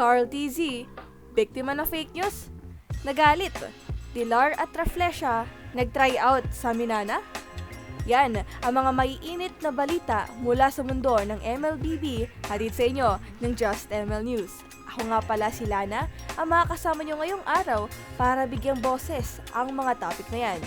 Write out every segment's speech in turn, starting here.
Carl TZ, biktima ng fake news? Nagalit. Pilar at Raflesha, nag-try out sa Minana? Yan, ang mga maiinit na balita mula sa mundo ng MLBB hatid sa inyo ng Just ML News. Ako nga pala si Lana, ang makakasama nyo ngayong araw para bigyang boses ang mga topic na yan.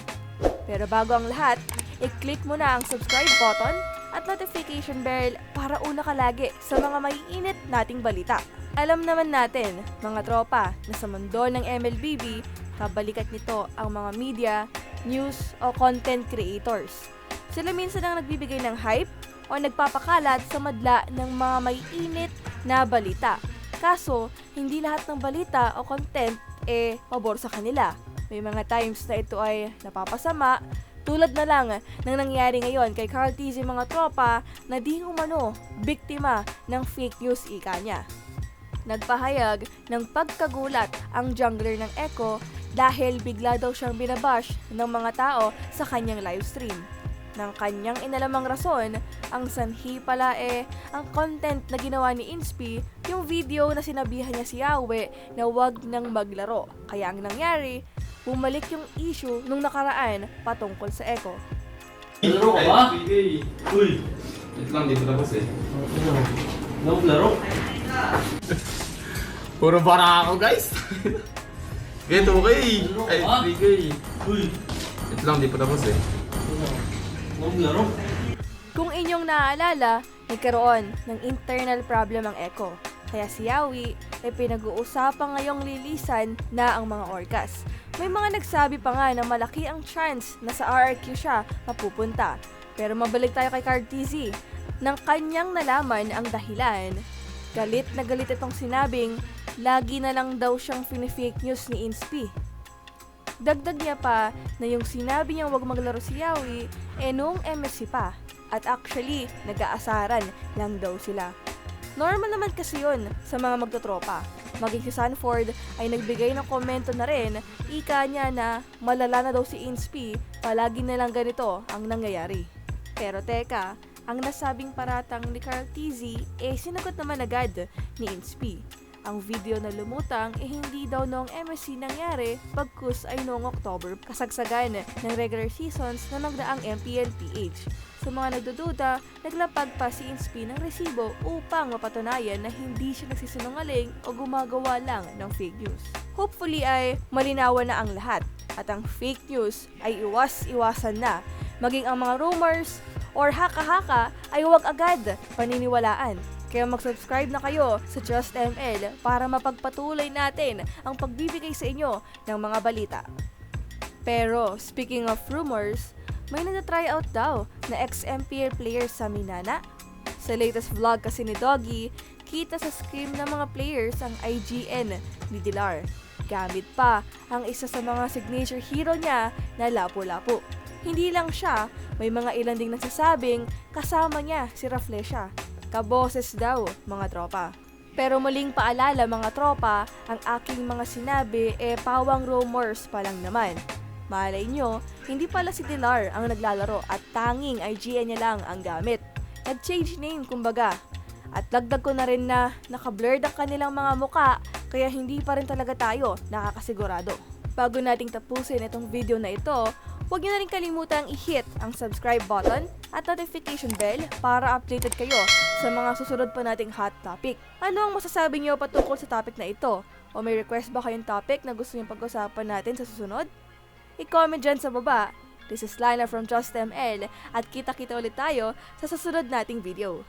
Pero bago ang lahat, i-click mo na ang subscribe button at notification bell para una ka lagi sa mga maiinit nating balita. Alam naman natin, mga tropa, na sa mundo ng MLBB, kabalikat nito ang mga media, news o content creators. Sila minsan ang nagbibigay ng hype o nagpapakalat sa madla ng mga maiinit na balita. Kaso, hindi lahat ng balita o content eh pabor sa kanila. May mga times na ito ay napapasama, tulad na lang ng nangyari ngayon kay Carl Tizzy mga tropa na di umano biktima ng fake news ika niya. Nagpahayag ng pagkagulat ang jungler ng Echo dahil bigla daw siyang binabash ng mga tao sa kanyang livestream. Ng kanyang inalamang rason, ang sanhi pala eh ang content na ginawa ni Inspi, yung video na sinabihan niya si Yawe na wag nang maglaro. Kaya ang nangyari, bumalik yung issue nung nakaraan patungkol sa Echo. Laro ka ba? Uy! Wait lang, di pa tapos eh. Ano? Laro? Puro bara ako guys! Get okay! Laro Ay, ka? 3K! Uy! Wait lang, di pa tapos eh. Ano laro? Kung inyong naaalala, nagkaroon ng internal problem ang Echo. Kaya si Yawi ay pinag-uusapan ngayong lilisan na ang mga orcas. May mga nagsabi pa nga na malaki ang chance na sa RRQ siya mapupunta. Pero mabalik tayo kay Card TZ. Nang kanyang nalaman ang dahilan, galit na galit itong sinabing lagi na lang daw siyang fake news ni Inspi. Dagdag niya pa na yung sinabi niyang wag maglaro si Yawi, eh noong MSC pa. At actually, nag-aasaran lang daw sila. Normal naman kasi yun sa mga magtotropa. Maging si Sanford ay nagbigay ng komento na rin, ika niya na malala na daw si Inspi, palagi na lang ganito ang nangyayari. Pero teka, ang nasabing paratang ni Carl TZ eh sinagot naman agad ni Inspi. Ang video na lumutang eh hindi daw noong MSC nangyari pagkus ay noong October kasagsagan ng regular seasons na nagdaang MPLPH. Sa mga nagdududa, naglapag pa si Inspi ng resibo upang mapatunayan na hindi siya nagsisinungaling o gumagawa lang ng fake news. Hopefully ay malinawan na ang lahat at ang fake news ay iwas-iwasan na maging ang mga rumors or haka-haka ay huwag agad paniniwalaan. Kaya mag-subscribe na kayo sa Just ML para mapagpatuloy natin ang pagbibigay sa inyo ng mga balita. Pero, speaking of rumors, may nag-try out daw na ex-MPL player sa Minana. Sa latest vlog kasi ni Doggy, kita sa screen ng mga players ang IGN ni Dilar. Gamit pa ang isa sa mga signature hero niya na Lapu-Lapu. Hindi lang siya, may mga ilan ding nagsasabing kasama niya si Raflesha. Kaboses daw, mga tropa. Pero muling paalala mga tropa, ang aking mga sinabi e pawang rumors pa lang naman. Malay nyo, hindi pala si Dilar ang naglalaro at tanging IGN niya lang ang gamit. Nag-change name kumbaga. At dagdag ko na rin na naka-blurred ang kanilang mga muka kaya hindi pa rin talaga tayo nakakasigurado. Bago nating tapusin itong video na ito, huwag niyo na rin kalimutang i-hit ang subscribe button at notification bell para updated kayo sa mga susunod pa nating hot topic. Ano ang masasabi niyo patungkol sa topic na ito? O may request ba kayong topic na gusto niyong pag-usapan natin sa susunod? I-comment dyan sa baba. This is Lina from Just ML at kita-kita ulit tayo sa susunod nating video.